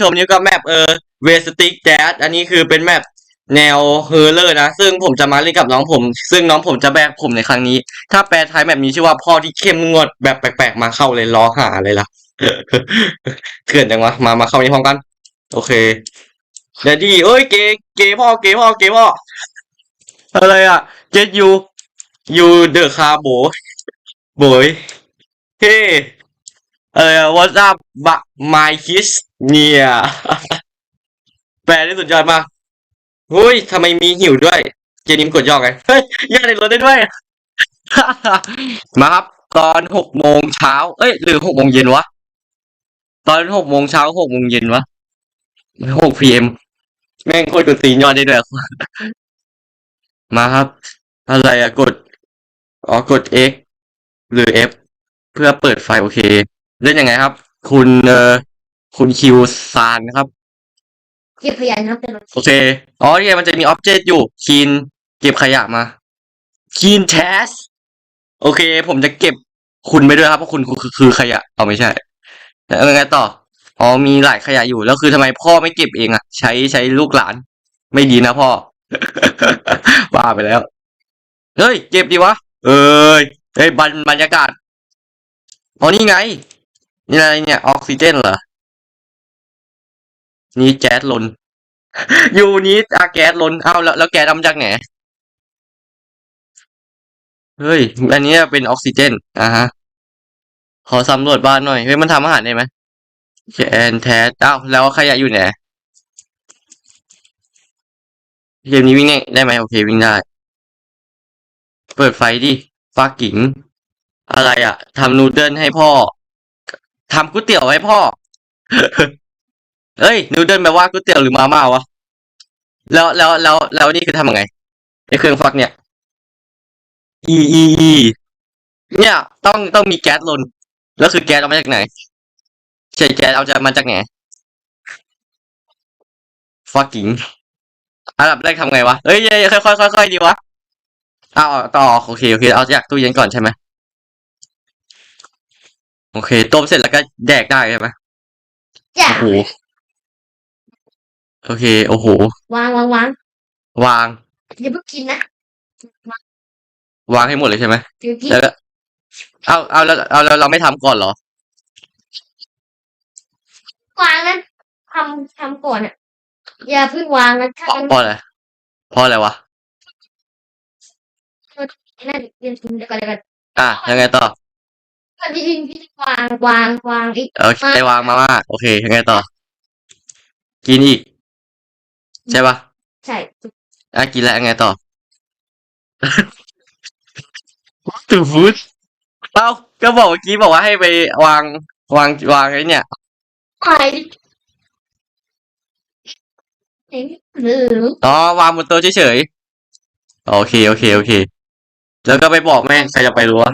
ชมนี่ก็แมปเออเวสติกแดดอันนี้คือเป็นแมปแนวเฮอร์เลอร์นะ ซึ่งผมจะมาเล่นกับน้องผม ซึ่งน้องผมจะแบกผมในครั้งนี้ ถ้าแปลไทยแบบนี้ชื่อว่าพ่อที่เข้มงวดแบบแปลกๆมาเข้าเลยล้อหาเลยล่ะเขื่อนจังวะมามาเข้านี้อมกัน โอเคเดดดี้เอ้ยเกเกพ่อเกพ่อเกพ่ออะไรอะ get you you the car โบโบยเฮ้ เออ what's up my kiss เนี่ย แปลได้สุดยอดมากเฮ้ยทำไมมีหิวด้วยเกมนี้มันกดย่อไงเฮ้ยย่อในรถได้ด้วย มาครับ ตอนหกโมงเช้า เอ้ย หรือหกโมงเย็นวะ ตอนหกโมงเช้าหกโมงเย็นวะหกพีเอ็มแม่งโคตรกดตีนยอดได้ด้วยมาครับ อะไรอะกด อ๋อกด X หรือ F เพื่อเปิดไฟโอเค เล่นยังไงครับ คุณเอ่อคุณคิวซานนะครับเก็บขยะนะครับเป็นรถโอเคอ๋อเนี่ยมันจะมีอ็อบเจกต์อยู่คีนเก็บขยะมาคีนแทสโอเค ผมจะเก็บคุณไปด้วยครับเพราะคุณคือคือคือขยะเอาไม่ใช่แล้วยังไงต่ออ๋อมีหลายขยะอยู่แล้วคือทำไมพ่อไม่เก็บเองอะ ใช้ใช้ลูกหลาน ไม่ดีนะพ่อ บ้าไปแล้ว เฮ้ย เก็บดีวะ เอ้ยเฮ้ยบรรบรรยากาศอ๋อนี่ไง นี่อะไรเนี่ยออกซิเจนเหรอ นี่แก๊สลน อยู่นี้อาแก๊สลน เอ้าแล้วแล้วแก๊สเอามาจากไหน เฮ้ย อันนี้เป็นออกซิเจนอ่าฮะ ขอสำรวจบ้านหน่อย เฮ้ย มันทำอาหารได้ไหมแคนแทสเอ้าแล้วขยะอยู่ไหนเกมนี้วิ่งได้ไหมโอเควิ่งได้ เปิดไฟดิฟ้ากิ่ง อะไรอะทำนูเดิลให้พ่อ ทำก๋วยเตี๋ยวให้พ่อ เอ้ยนูเดิลแปลว่าก๋วยเตี๋ยวหรือมาม่าวะ แล้วแล้วแล้วแล้วนี่คือทำยังไงไอ้เครื่องฟักเนี่ย อีอีอีเนี่ย ต้องต้องมีแก๊สลน แล้วคือแก๊สเอามาจากไหนใช่แก๊สเอาจากมาจากไหน fucking อันดับแรกทำไงวะเอ้ยเอ้ยค่อยค่อยค่อยค่อยดีวะเอาเอาต่อโอเคโอเคเอาจากตู้เย็นก่อนใช่ไหม โอเค ต้มเสร็จแล้วก็แดกได้ใช่ไหมจ้ะโอ้โหโอเค โอ้โห วางวางวางวาง อย่าเพิ่งกินนะวางให้หมดเลยใช่ไหมเดี๋ยวกินแล้วก็เอาเอาแล้วเอาแล้วเราไม่ทำก่อนเหรอ วางนะทำทำก่อนอะ อย่าเพิ่งวางนะถ้าเพราะเพราะอะไรเพราะอะไรวะน่าจะเรียนถึงเดี๋ยวก่อนเดี๋ยวก่อนอะยังไงต่อ ก่อนที่พี่พี่วางวางวางอีกโอเควางมาม่าโอเคยังไงต่อ กินอีก ใช่ปะใช่อะกินแล้วยังไงต่อตูฟูดเอ้าก็บอกเมื่อกี้บอกว่าให้ไปวางวางวางไอ้เนี่ยไปเห็นหรืออ๋อวางบนโต๊ะเฉยๆโอเคโอเคโอเค แล้วก็ไปบอกแม่ใครจะไปรู้วะ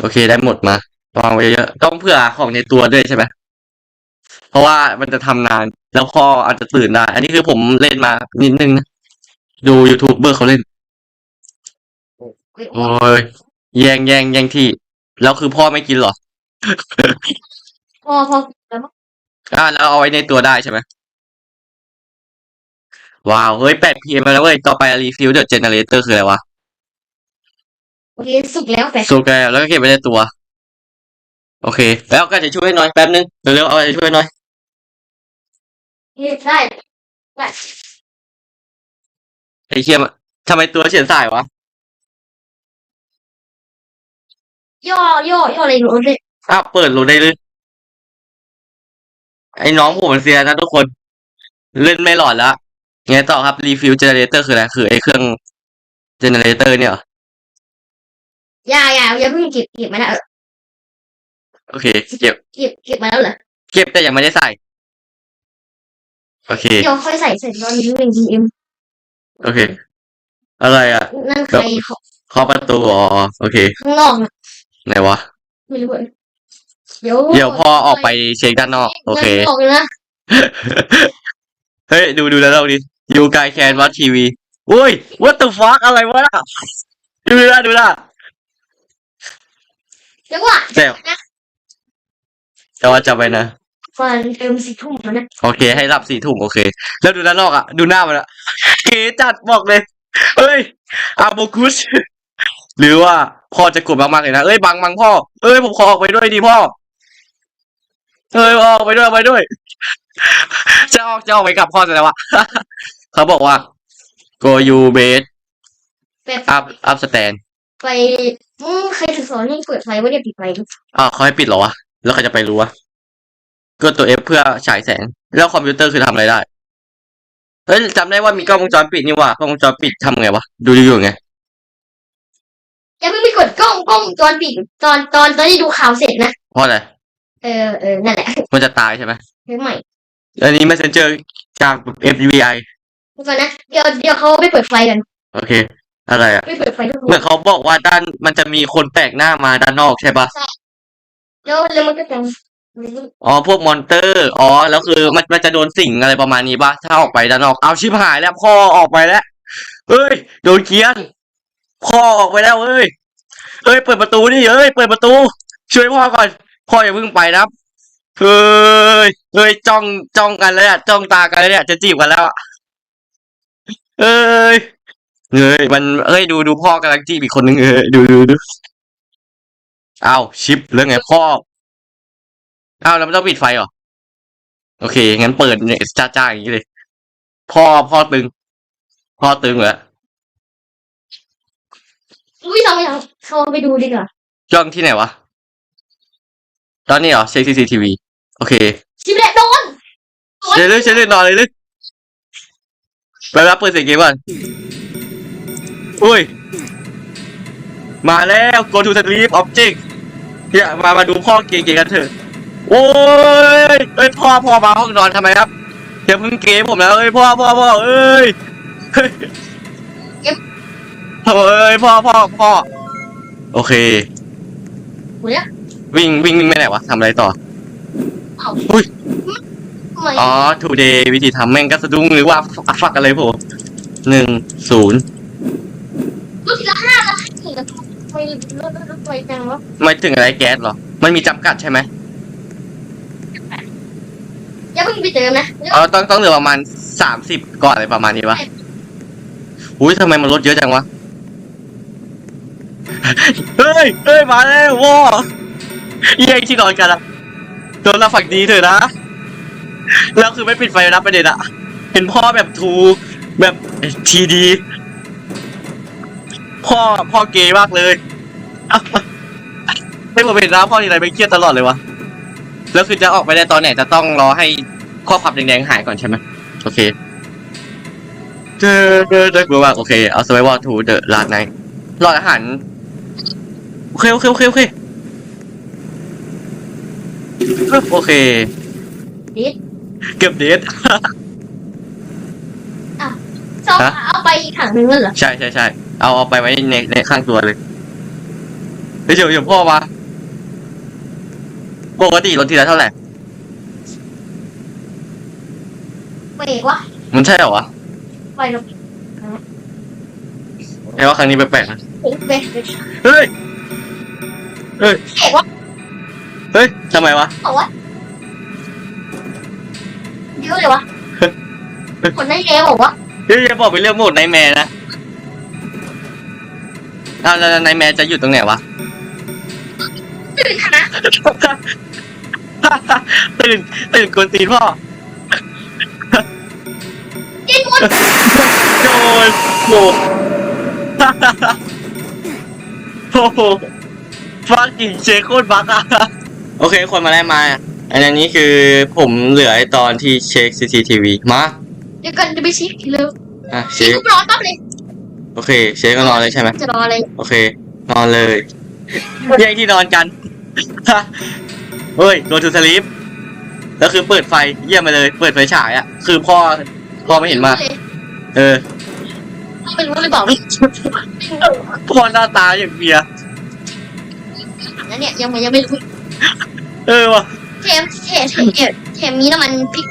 โอเคได้หมดมาวางไว้เยอะต้องเผื่อของในตัวด้วยใช่ไหมเพราะว่ามันจะทำนาน แล้วพ่ออาจจะตื่นได้ อันนี้คือผมเล่นมานิดนึงนะดูยูทูบเบอร์เขาเล่น โอ้ยแย่งแย่งแย่งที่ แล้วคือพ่อไม่กินเหรอพอพอแล้วมั้งอ่าแล้วเอาไว้ในตัวได้ใช่ไหมว้าว เฮ้ยแปดพีเอ็มแล้วเว้ย ต่อไปรีฟิลเดอะเจเนเรเตอร์คืออะไรวะ โอเคสุกแล้วแต่สูแกแล้วก็เก็บไว้ในตัว โอเค แล้วก็จะช่วยหน่อยแป๊บนึงเร็วๆเอาจะช่วยหน่อยเฮ้ยได้ได้ไอ้เคียมนทำไมตัวเฉียนสายวะย่อย่อย่ออะไรรู้เลยอ้าวเปิดโหลดได้เลยไอ้น้องผมมันเสียนะทุกคน เล่นไม่หลอดละไงต่อครับรีฟิลเจเนเรเตอร์คืออะไรคือไอ้เครื่องเจเนเรเตอร์เนี่ยเหร ออย่าอย่าอย่าเพิ่งเก็บเก็บมาแล้วโอเค เก็บ เก็บเก็บมาแล้วเหรอเก็บแต่ยังไม่ได้ใส่ โอเค เดี๋ยวค่อยใส่เสร็จตอนนี้เป็น DM โอเค อะไรอะ นั่นใครเขาเคาะประตูอ๋อโอเค ข้างนอกน่ะไหนวะ ไม่รู้เลยเดี๋ยวเดี๋ยวพ่อออกไปเช็คด้านนอก โอเคออกเลยนะ เฮ้ย ดูดูแล้วเราดิยูกายแคนวัดทีวีอุ้ย what the fuck อะไรวะน่ะดูละดูละ เดี๋ยวว่าแต่แต่ว่าจำไว้นะฟันเติมสี่ทุ่มแล้วนะโอเค ให้รับสี่ทุ่มโอเค แล้วดูด้านนอกอะ ดูหน้ามันอะเก๋จัดบอกเลยเอ้ยอาโบคุสหรือว่าพ่อจะกดมากๆเลยนะเอ้ยบังบังพ่อเอ้ยผมขอออกไปด้วยดิพ่อเอ้ยออกไปด้วยออกไปด้วย จะออกจะออกไปกับพ่อจะแล้ววะเขาบอกว่า go you bed แบบ up up stand ไปอืมใครถึงสอนให้เปิดไฟว่าเนี่ยปิดไฟดิอ้าวเขาให้ปิดเหรอวะ แล้วใครจะไปรู้วะกดตัว F เพื่อฉายแสง แล้วคอมพิวเตอร์คือทำอะไรได้ เฮ้ยจำได้ว่ามีกล้องวงจรปิดนี่หว่ากล้องวงจรปิดทำไงวะ ดูอยู่ไงอย่าเพิ่งไปกดกล้องกล้องวงจอนปิดตอนตอนตอนที่ดูข่าวเสร็จนะ เพราะอะไร เออเออนั่นแหละมันจะตายใช่ไหมเฮ้ยใหม่ อันนี้ Messenger จาก FBI เดี๋ยวก่อนนะ เดี๋ยวเดี๋ยวเขาไปเปิดไฟกัน โอเค อะไรอะไปเปิดไฟทุกคเหมือนนเขาบอกว่าด้านมันจะมีคนแปลกหน้ามาด้านนอกใช่ปะแล้วแล้วมันก็จะอ๋อพวกมอนเตอร์อ๋อแล้วคือมันมันจะโดนสิ่งอะไรประมาณนี้ปะถ้าออกไปด้านนอกเอาชิบหายแล้วพ่อออกไปแล้วเอ้ยโดนเคียนพ่อออกไปแล้วเอ้ยเอ้ยเปิดประตูนี่เอ้ยเปิดประตู ช่วยพ่อก่อนพ่ออย่าเพิ่งไปนะเฮ้ยเฮ้ยจ้องจ้องกันแล้วเนี่ยจ้องตากันแล้วเนี่ยจะจีบกันแล้วอะเอ้ย เอ้ยมันเอ้ยดูดูพ่อกำลังจีบอีกคนนึงเออดูดูดูอ้าวชิปเรื่องไงพ่ออ้าวแล้วมันต้องปิดไฟเหรอโอเคงั้นเปิดเนี่ยจ้าๆอย่างนี้เลย พ่อพ่อตึง พ่อตึงเหรออุ้ยเราไปเอาเขาไปดูดีกว่าจ้องที่ไหนวะ ตอนนี้เหรอเช็คซีซีทีวีโอเคชิบแหละโดนเดี๋ยวเลยเดี๋ยวเลยนอนเลยเลยไปรับเปิดเสียงเกมก่อน อุ้ย มาแล้ว go to sleep object เนี่ยมามาดูพ่อเกมเกมกันเถอะ โอ้ยเอ้ยพ่อพ่อมาห้องนอนทำไมครับอย่าเพิ่งเกมผมแล้วเอ้ยพ่อพ่อพ่อเอ้ยเฮ้ยเอ้ยพ่อพ่อพ่อโอเคหัวเนี่ยวิ่งวิ่งวิ่งไปไหนวะทำอะไรต่อเอาอุ้ยทำไมอ๋อ today วิธีทำแม่งก็สะดุ้งหรือว่าฟักฟักอะไรผมหนึ่งศูนย์ รถทีละห้าละถึงจะไปรถรถไฟจังวะไม่ถึงอะไรแก๊สเหรอ มันมีจำกัดใช่ไหมอย่าเพิ่งไปเติมนะเออต้องต้องเหลือประมาณสามสิบก่อนอะไรประมาณนี้ปะอุ้ยทำไมมันลดเยอะจังวะ เฮ้ยเฮ้ย มาแล้วว้าแย่งที่นอนกันอะโดนเราฝักดีเถอะนะ แล้วคือไม่ปิดไฟนะประเด็นอะเห็นพ่อแบบทูแบบทีดี พ่อพ่อเกย์มากเลยไม่ผมเห็นนะพ่อทีไรไม่เครียดตลอดเลยวะแล้วคือจะออกไปได้ตอนไหนจะต้องรอให้ข้อความแดงๆหายก่อนใช่ไหมโอเคเจอเจอเจอกลัวมากโอเคเอาสไววอลทูเดอะลาดไนรออาหารโอเคโอเคโอเคโอเคปึ๊บโอเคดิดเกือบเดทชอบเอาไปอีกถังนึงแล้วเหรอใช่ใช่ใช่ เอาเอาไปไว้ในในข้างตัวเลยเฮ้ยเดี๋ยวเดี๋ยวพ่อมาปกติรถทีละเท่าไหร่เบรกวะมันใช่เหรอวะไปรถแปลว่าครั้งนี้แปลกๆนะเบรกเบรกเฮ้ยเบรกวะเฮ้ยทำไมวะบอกว่าเยอะเลยวะคนได้แล้วบอกว่าเฮ้ยอย่าบอกไปเรื่องโหมดไนแมร์นะ อ้าวแล้วไนแมร์จะอยู่ตรงไหนวะ ตื่นค่ะนะตื่นตื่นกวนตีนพ่อเย็นวันโดนโห โอ้โหฟักกิ่งเชคโคตรบักอะโอเค คนมาได้มา อันนี้คือผมเหลือไอตอนที่เช็ค CCTV มาเดี๋ยวกันจะไปเช็คเร็วอะเช็เช็คครอแป๊บเลย โอเค เช็คก็นอนเลยใช่ไหมจะรออะไรโอเค นอนเลย แย่งที่นอนกัน เฮ้ย go to sleep แล้วคือเปิดไฟเยี่ยมไปเลย เปิดไฟฉายอะคือพ่อพ่อไม่เห็นมา เออไม่รู้เลยบอกพ่อหน้าตาอย่างเบียร์นั่นเนี่ยยังไม่ยังไม่รู้เออว่ะเทมเทมเทมเทมมีน้ำมันพริก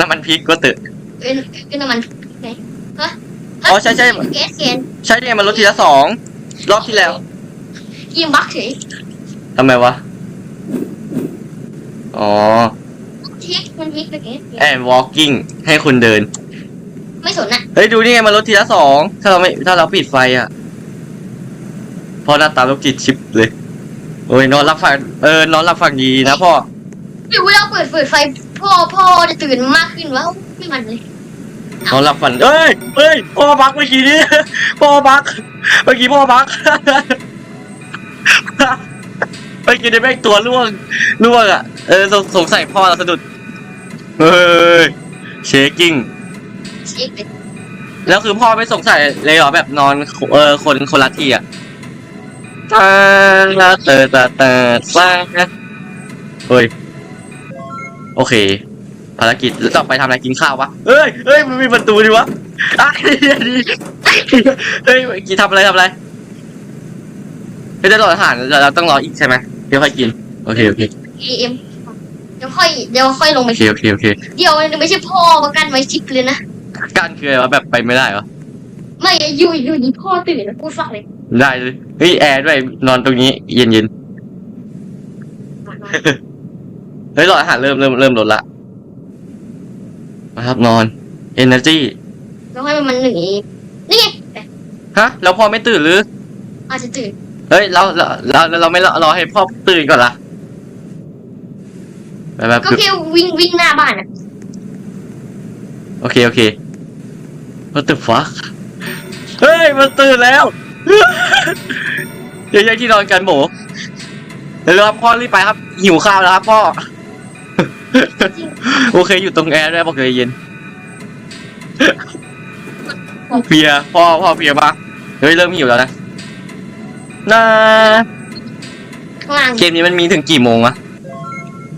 น้ำมันพริกก็ตึกเป็นเป็นน้ำมันไหนฮะ อ๋อใช่ใช่แก๊สแกนใช่เนี่ยมันลดทีละสองรอบที่แล้วยิงบักเฉยทำไมวะ อ๋อพลิกมันพลิกไปเงี้ยแอน walking ให้คุณเดิน ไม่สนอะเฮ้ย ดูนี่ไงมันลดทีละสองถ้าเราไม่ถ้าเราปิดไฟอะพอหน้าตาโรคจิตชิปเลย โอ้ยนอนรับฝันเออนอนรับฝันดีนะพ่อ หรือว่าเราเปิดเปิดไฟพ่อพ่อจะตื่นมากขึ้นวะไม่มันเลย นอนรับฝันเอ้ยเอ้ยพ่อบักเมื่อกี้นี้พ่อบักเมื่อกี้พ่อบักเมื่อกี้ได้แม่งตัวล่วงล่วงอะเออสงสงสัยพ่อเราสะดุดเฮ้ยเชคกิ้งเช็คเลยแล้วคือพ่อไม่สงสัยเลยเหรอแบบนอนเออคนคนละที่อะตาตาเตอตาตาตาเฮ้ยโอเค ภารกิจแล้วต่อไปทำอะไรกินข้าววะเฮ้ยเฮ้ยมันมีประตูดิวะอะดีเฮ้ยเมื่อกี้ทำอะไรทำอะไรไม่ได้รออาหารเราเราต้องรออีกใช่ไหมเดี๋ยวค่อยกินโอเคโอเคเอ็มเดี๋ยวค่อยเดี๋ยวค่อยลงไปโอเคโอเคโอเคเดี๋ยวมันไม่ใช่พ่อมากันไว้ชิปเลยนะการคืออะไรวะแบบไปไม่ได้เหรอไม่อยู่อยู่ดีพ่อตื่นพูดฟังเลยได้เลยเฮ้ยแอร์ด้วยนอนตรงนี้ เย็นเย็นๆเฮ้ยหลอดอาหารเริ่มเริ่มเริ่มลดละ มาครับนอน energy แล้วให้มันหนีนี่ไงฮะ แล้วพ่อไม่ตื่นหรือ อาจจะตื่น เฮ้ยเราเราเราเราไม่รอรอให้พ่อตื่นก่อนละแบบแบบก็แค่วิ่งวิ่งหน้าบ้านอะโอเค โอเค what the fuck เฮ้ย มันตื่นแล้วเดี๋ยวย้ายที่นอนกันโบเดี๋ยวครับพ่อรีบไปครับ หิวข้าวแล้วครับพ่อ โอเคอยู่ตรงแอร์ด้วยบอกเลยเย็นเพลียพ่อพ่อเพลียมากเฮ้ยเริ่มหิวแล้วนะน่าข้างล่างเกมนี้มันมีถึงกี่โมงอะ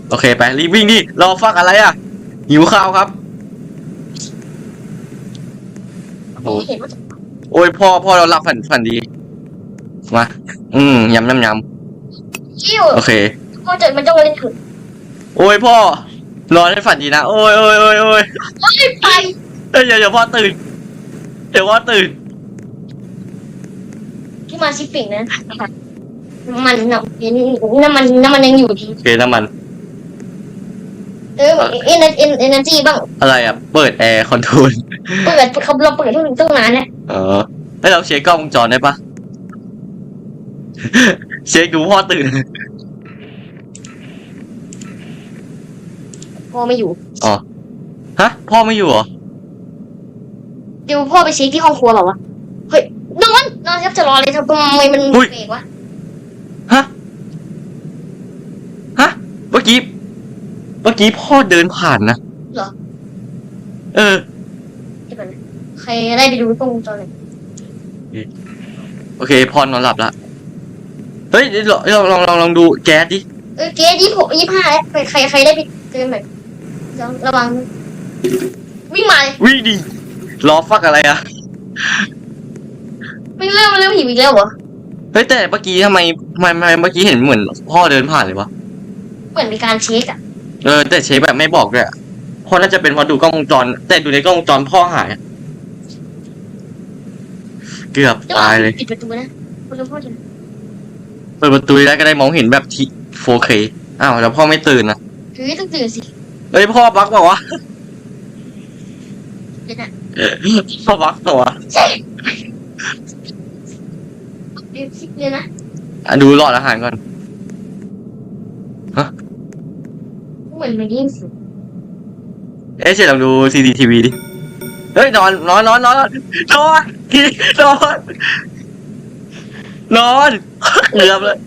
โอเคไปรีบวิ่งดิรอฟักอะไรอะหิวข้าวครับโอ้เห็นว่าโอ้ยพ่อพ่อเราหลับฝันฝันดีมาอืมยำยำยเที่ยวำโอเคพ่อเจอมันจะเล่นถึง โอ้ยพ่อนอนให้ฝันดีนะ โอ้ยโอ้ยโอ้ยโอ้ยไม่ไปเอ้ยเดี๋ยวเดี๋ยวพ่อตื่น เดี๋ยวพ่อตื่น ที่มาชิปปิ้งนะน้ำมันน้ำน้ำมันน้ำมันยังอยู่ดีโอเคน้ำมัน เออเอ็นเอ็นเอเนจีบ้างอะไรอะเปิดแอร์คอนโทรลเปิดเขาเราเปิดทุกตั้งนานแล้วเออให้เราเช็คกล้องวงจรได้ปะเช็คดูพ่อตื่น พ่อไม่อยู่ฮะ พ่อไม่อยู่เหรอ เดี๋ยวพ่อไปเช็คที่ห้องครัวเหรอวะเฮ้ยนอนนอนครับจะรอเลยทำไมมันอุ้ยเบรกวะฮะ ฮะ เมื่อกี้ เมื่อกี้พ่อเดินผ่านนะ เหรอเออ เดี๋ยวก่อนนะใครได้ไปดูกล้องวงจรเลยโอเคพ่อนอนหลับละ เฮ้ยลองลองลองลองดูแก๊สดิเออเกยี่หกยี่ห้าแล้วใครใครใครได้ไปเจอแบบ ระวัง วิ่งมาเลยวิ่งดิรอฟักอะไรอะไม่เริ่มเริ่มหิวอีกแล้วเหรอเฮ้ยแต่เมื่อกี้ทำไมทำไมทำไมเมื่อกี้เห็นเหมือนพ่อเดินผ่านเลยวะเหมือนมีการเช็คอะเออแต่เช็คแบบไม่บอกด้วยอะพ่อน่าจะเป็นเพราะดูกล้องวงจร แต่ดูในกล้องวงจรพ่อหายอะเกือบจะตายเลยปิดประตูนะคุณจะพ่อจะเปิดประตูได้ก็ได้มองเห็นแบบที 4K อ้าวแล้วพ่อไม่ตื่นนะเฮ้ยต้องตื่นสิ เฮ้ยพ่อบักบอกว่าวเดี๋ยวนะะพ่อบักตัวใช่เดี๋ยวสิเดี๋ยวนะอะดูหลอดอาหารก่อน เหมือนมันยิ่งสุดเอ๊ะเชลองดู CCTV ดิ เฮ้ยนอนนอนนอนนอนนอนนอนนอนนอนเกือบเลย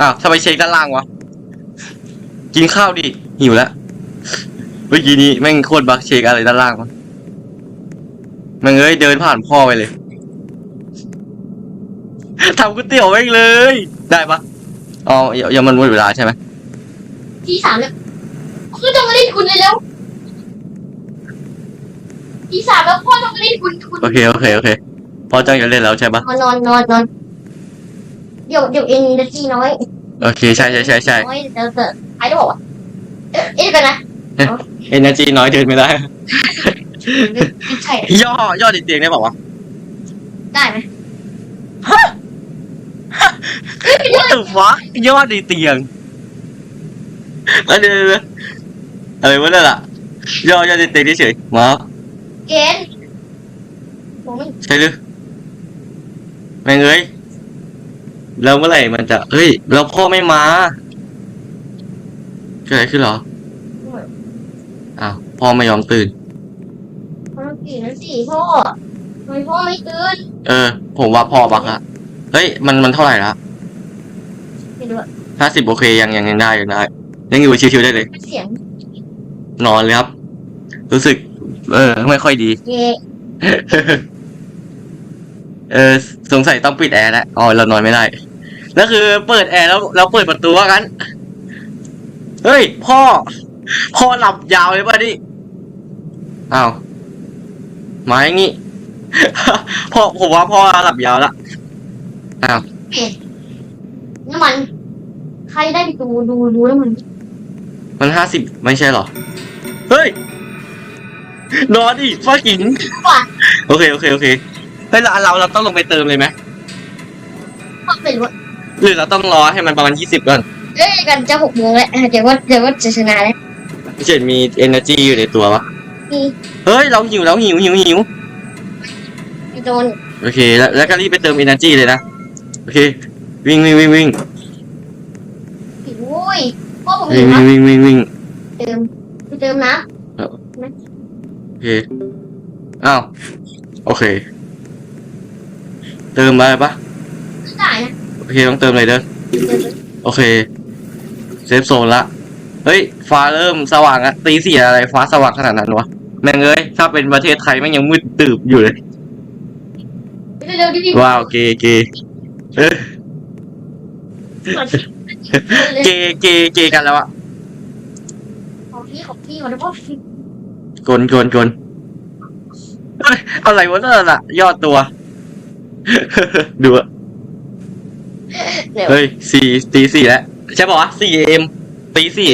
อ้าวทำไมเช็คด้านล่างวะ กินข้าวดิ หิวแล้วเมื่อกี้นี้แม่งโคตรบักเช็คอะไรด้านล่างวะแม่งเอ้ยเดินผ่านพ่อไปเลยทำก๋วยเตี๋ยวแม่งเลย ได้ปะอ๋อยังยังมันหมดเวลาใช่ไหมที่สามแล้วคือต้องมาเล่นคุณเลยแล้วที่สามแล้วพ่อต้องมาเล่นคุณคุณโอเคโอเคโอเคพอจังจะเล่นแล้วใช่ปะนอนนอนนอนนอนเดี๋ยวเดี๋ยวเอ็นเดจีน้อย โอเคใช่ใช่ใช่ใช่น้อยเดี๋ยวเดี๋ยวใครจะบอกว่าเอ๊ะเอ๊ะกันนะเอเนจีน้อยเดินไม่ได้ใช่ย่อย่อติดเตียงได้บอกว่าวได้ไหมะ What the fuck ย่อติดเตียงเฮ้ยเดี๋ยว What the fuck ย่อติดเตียง What the fuck เดี๋ยวเดี๋ยวเดี๋ยว What the fuck เดี๋ยว What แล้วเดี๋ยวเดี๋ยวอะไรวะนั่นล่ะย่อย่อเต็มๆเฉยๆมาเกณฑ์ผมไม่ใช่หรือแม่งเอ้ย แล้วเมื่อไหร่มันจะเฮ้ย แล้วพ่อไม่มาเกิดอะไรขึ้นเหรออ้าวพ่อไม่ยอมตื่นพอกี่นาทีพ่อทำไมพ่อไม่ตื่น เออ ผมว่าพ่อบักอะเฮ้ย มันมันเท่าไหร่ละไม่รู้อะห้าสิบโอเคยังยังยังได้ยังได้ ยังอยู่ชิวๆได้เลย เสียงนอนเลยครับ รู้สึก เออ ไม่ค่อยดี เย่เออ สงสัยต้องปิดแอร์แล้วอ๋อ เรานอนไม่ได้ แล้วคือเปิดแอร์แล้วเราเปิดประตูว่างั้นเฮ้ย พ่อ พ่อหลับยาวเลยป่ะนี่อ้าวมาอย่างงี้ พ่อผมว่าพ่อหลับยาวละอ้าวน้ำมัน ใครได้ไปดูดูดูแล้วมัน มันห้าสิบไม่ใช่เหรอ เฮ้ย นอนดิฟ้ากิงว่าโอเค โอเค โอเค เฮ้ยเราเราเราต้องลงไปเติมเลยไหมพ่อเป็นว่า หรือเราต้องรอให้มันประมาณยี่สิบก่อนเอ้ยกันจะหกโมงแล้วเดี๋ยวว่าเดี๋ยวว่าจะชนะแล้วพี่เฉดมี energy อยู่ในตัวปะมีเฮ้ยเราหิวแล้วหิวหิวหิวพี่โดนโอเคแล้วแล้วก็รีบไปเติม energy เลยนะโอเค วิ่งวิ่งวิ่งวิ่งผิวอุ้ยพ่อผมวิ่เห็งนวิ่งนะวิ่งวิ่งวิ่งเติมไปเติมน้โอเคอ้าวโอเค เติมไปปะำได้นะ โอเคต้องเติมเลยเด้อเติมโอเคเซฟโซนละเฮ้ยฟ้าเริ่มสว่างอะตีสี่อะไรฟ้าสว่างขนาดนั้นวะแม่งเอ้ยถ้าเป็นประเทศไทยแม่งยังมืดตื่บอยู่เลยเร็วๆดิพี่ว้าวเกเกเออเกเกเกกันแล้วอะของพี่ของพี่ของพ่อกลกลกลเอ้ยอะไรวะนั่นน่ะยอดตัว ดูอะ เดี๋ยวเฮ้ยสี่ตีสี่แล้วใช่ป่าวะสี่เอ็มตีสี่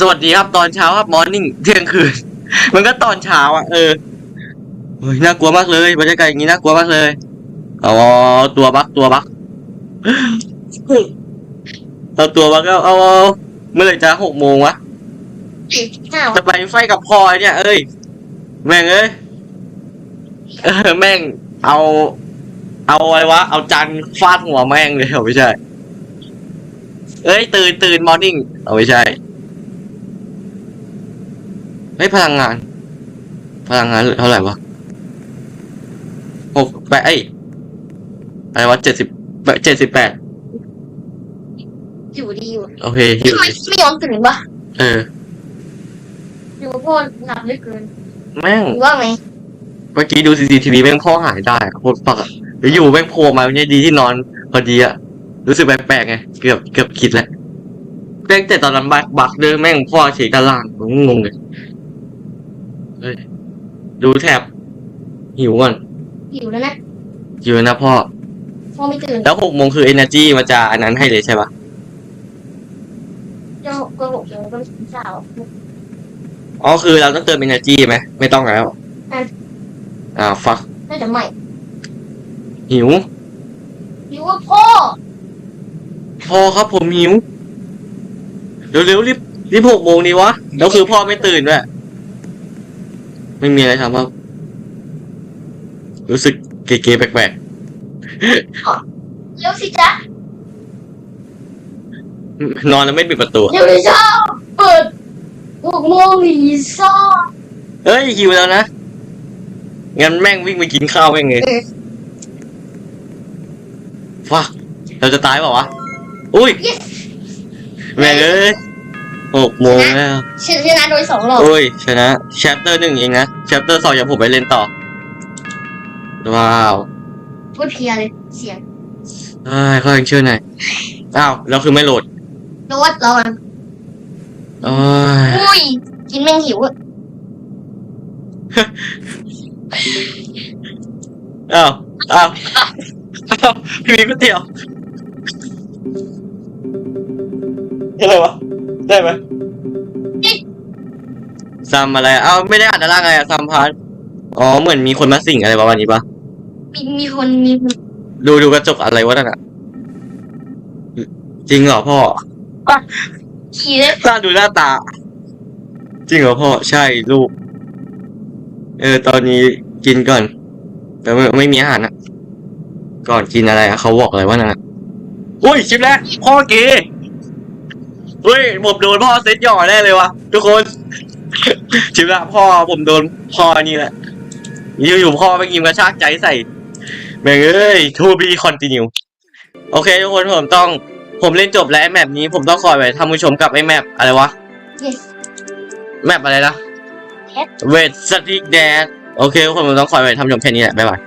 สวัสดีครับตอนเช้าครับมอร์นิ่งเที่ยงคืน มันก็ตอนเช้าอะ เออเฮ้ยน่ากลัวมากเลยบรรยากาศอย่างนี้น่ากลัวมากเลยอ๋อตัวบักตัวบักเอาตัวบักก็เอาเอาเมื่อไหร่จะหกโมงวะห้าวจะไปไฟกับพลอยเนี่ย เอ้ย แม่งเอ้ยเออแม่งเอา เอาอะไรวะ เอาจันทร์ฟาดหัวแม่งเลยเหรอไม่ใช่ เอ้ย ตื่นตื่นมอร์นิ่งเอาไม่ใช่เฮ้ยพลังงาน พลังงานเหลือเท่าไหร่วะหกแปดเอ้ยอะไรวะเจ็ดสิบเจ็ดสิบแปดอยู่ดีอยู่โอเคหิวทำไมไม่ยอมตื่นวะเออหรือว่าพ่อหลับเหลือเกินแม่งหรือว่าไงเมื่อกี้ดูซีซีทีวีแม่งพ่อหายได้อะโคตรปักอะ แล้วอยู่แม่งโผล่มาเนี่ยดีที่นอนพอดีอะรู้สึกแปลกๆไงเกือบเกือบคิดแล้วแต่แต่ตอนนั้นบักบักเดินแม่งพ่อเฉยด้านล่างผมงงเลยเฮ้ยดูแถบหิวก่อนหิวแล้วนะหิวนะพ่อ พ่อไม่ตื่นแล้วหกโมงคือ energy มันจะอันนั้นให้เลยใช่ปะเจ้าก็บอกเลยก็สาวอ๋อคือเราต้องเติม energy ไหมไม่ต้องแล้วอ่าฟักน่าจะไม่ หิว หิวว่าพ่อพ่อครับผมหิว เร็วๆรีบรีบหกโมงดีวะ แล้วคือพ่อไม่ตื่นด้วย ไม่มีอะไรทำครับ รู้สึกเก๋ๆแปลกเร็วสิจ๊ะๆ นอนแล้วไม่ปิดประตู เร็วเลยจ้าเปิดหกโมงลีซ่าเอ้ยหิวแล้วนะ งั้นแม่งวิ่งไปกินข้าวแม่งเลย เออ ฟักเราจะตายเปล่าวะ อุ้ย yes แม่งเอ้ยหกโมงแล้วชนะโดยสองรอบโอ้ยชนะ chapter หนึ่งเองนะ chapter สองอย่าผมไปเล่นต่อ ว้าวพูดเพลียเลยเสียงเอ้ยเขายังเชื่อหน่อยอ้าวแล้วคือไม่โหลดโน้ตเราอะโอ้ยอุ้ยกินแม่งหิวอะอ้าวอ้าวอ้าว พี่มีก๋วยเตี๋ยวอะไรวะ ได้ไหมซัมอะไรอ้าวไม่ได้อ่านด้านล่างไงอะซัมพาร์ทอ๋อเหมือนมีคนมาสิงอะไรประมาณนี้ปะมีมีคนมีคนดูดูกระจกอะไรวะนั่นอะจริงเหรอพ่อฉี่เลยน่าดูหน้าตา จริงเหรอพ่อใช่ลูก เออ ตอนนี้กินก่อน แต่ไม่ไม่มีอาหารนะ ก่อนกินอะไรอะเขาบอกอะไรว่านั่นอะอุ้ยชิปแล้วพ่อเกย์เฮ้ยผมโดนพ่อเซ็ตหย่อแน่เลยวะทุกคน ชิปละพ่อผมโดนพ่อนี่แหละอยู่ๆพ่อไปกินกระชากใจใส่แม่งเอ้ย to be continue โอเคทุกคนผมต้องผมเล่นจบแล้วไอ้แมปนี้ผมต้องคอยไปท่านผู้ชมกับไอ้แมปอะไรวะ yes แมปอะไรนะ Cat เวทสติกแดดโอเคทุกคนผมต้องคอยไปทำชมแค่นี้แหละบ๊ายบาย